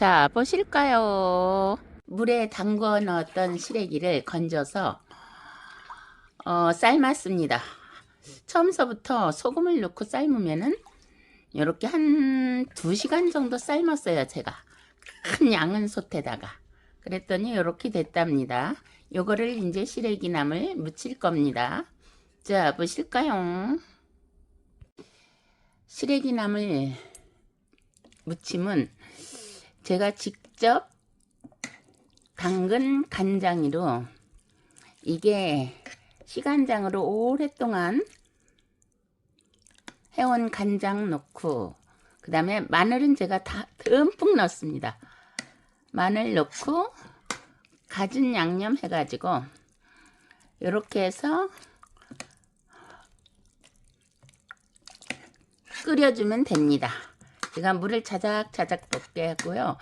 자, 보실까요? 물에 담궈 넣었던 시래기를 건져서 어, 삶았습니다. 처음서부터 소금을 넣고 삶으면은 이렇게 한 2시간 정도 삶았어요, 제가. 큰 양은 솥에다가. 그랬더니 이렇게 됐답니다. 요거를 이제 시래기나물 무칠 겁니다. 자, 보실까요? 시래기나물 무침은 제가 직접 담근 간장으로 이게 시간장으로 오랫동안 해온 간장 넣고 그 다음에 마늘은 제가 다 듬뿍 넣습니다. 마늘 넣고 가진 양념 해가지고 이렇게 해서 끓여주면 됩니다. 제가 물을 자작자작 볶게 하고요.